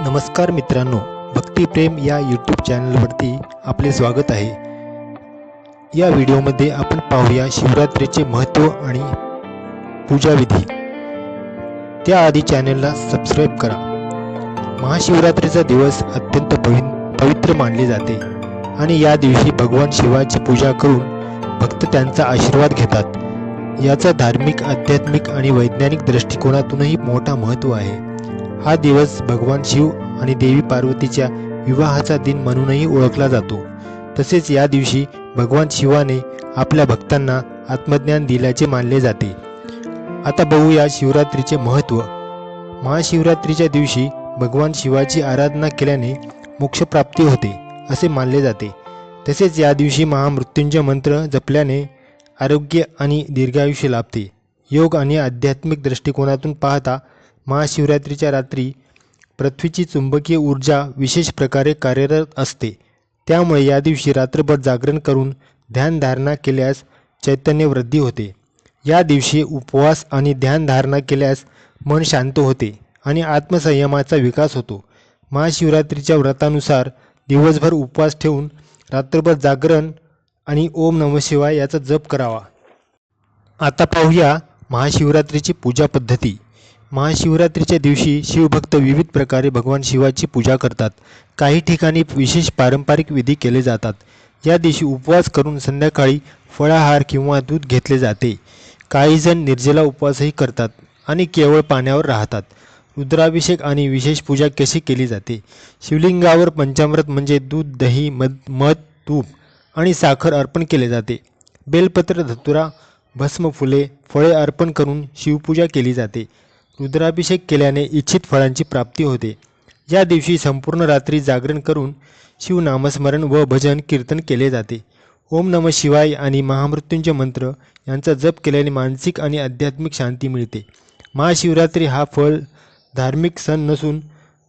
नमस्कार मित्रांनो भक्तिप्रेम या यूट्यूब चॅनलवरती आपले स्वागत आहे. या व्हिडिओमध्ये आपण पाहूया शिवरात्रीचे महत्त्व आणि पूजाविधी त्याआधी चॅनलला सबस्क्राईब करा. महाशिवरात्रीचा दिवस अत्यंत पवि पवित्र मानले जाते आणि या दिवशी भगवान शिवाची पूजा करून भक्त त्यांचा आशीर्वाद घेतात. याचा धार्मिक आध्यात्मिक आणि वैज्ञानिक दृष्टिकोनातूनही मोठा महत्त्व आहे. हा दिवस भगवान शिव आणि देवी पार्वतीच्या विवाहाचा दिन म्हणूनही ओळखला जातो. तसेच या दिवशी भगवान शिवाने आपल्या भक्तांना आत्मज्ञान दिल्याचे मानले जाते. आता बघूया शिवरात्रीचे महत्त्व महाशिवरात्रीच्या दिवशी भगवान शिवाची आराधना केल्याने मोक्षप्राप्ती होते असे मानले जाते. तसेच या दिवशी महामृत्युंजय मंत्र जपल्याने आरोग्य आणि दीर्घायुष्य लाभते. योग आणि आध्यात्मिक दृष्टिकोनातून पाहता महाशिवरात्रीच्या रात्री पृथ्वीची चुंबकीय ऊर्जा विशेष प्रकारे कार्यरत असते. त्यामुळे या दिवशी रात्रभर जागरण करून ध्यानधारणा केल्यास चैतन्य वृद्धी होते. या दिवशी उपवास आणि ध्यानधारणा केल्यास मन शांत होते आणि आत्मसंयमाचा विकास होतो. महाशिवरात्रीच्या व्रतानुसार दिवसभर उपवास ठेवून रात्रभर जागरण आणि ओम नम शिवाय याचा जप करावा. आता पाहूया महाशिवरात्रीची पूजा पद्धती. महाशिवरात्रीच्या दिवशी शिवभक्त विविध प्रकारे भगवान शिवाची पूजा करतात. काही ठिकाणी विशेष पारंपरिक विधी केले जातात. या दिवशी उपवास करून संध्याकाळी फळाहार किंवा दूध घेतले जाते. काहीजण निर्जला उपवासही करतात आणि केवळ पाण्यावर राहतात. रुद्राभिषेक आणि विशेष पूजा कशी केली जाते? शिवलिंगावर पंचामृत म्हणजे दूध दही मध मध तूप आणि साखर अर्पण केले जाते. बेलपत्र धतुरा भस्म फुले फळे अर्पण करून शिवपूजा केली जाते. रुद्राभिषेक केल्याने इच्छित फळांची प्राप्ती होते. या दिवशी संपूर्ण रात्री जागरण करून शिवनामस्मरण व भजन कीर्तन केले जाते. ओम नम शिवाय आणि महामृत्यूंचे मंत्र यांचा जप केल्याने मानसिक आणि आध्यात्मिक शांती मिळते. महाशिवरात्री हा फळ धार्मिक सण नसून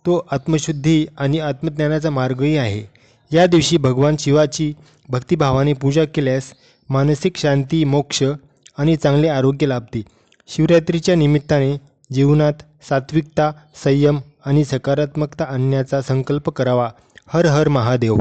तो आत्मशुद्धी आणि आत्मज्ञानाचा मार्गही आहे. या दिवशी भगवान शिवाची भक्तिभावाने पूजा केल्यास मानसिक शांती मोक्ष आणि चांगले आरोग्य लाभते. शिवरात्रीच्या निमित्ताने जीवनात सात्विकता संयम आणि सकारात्मकता आणण्याचा संकल्प करावा. हर हर महादेव.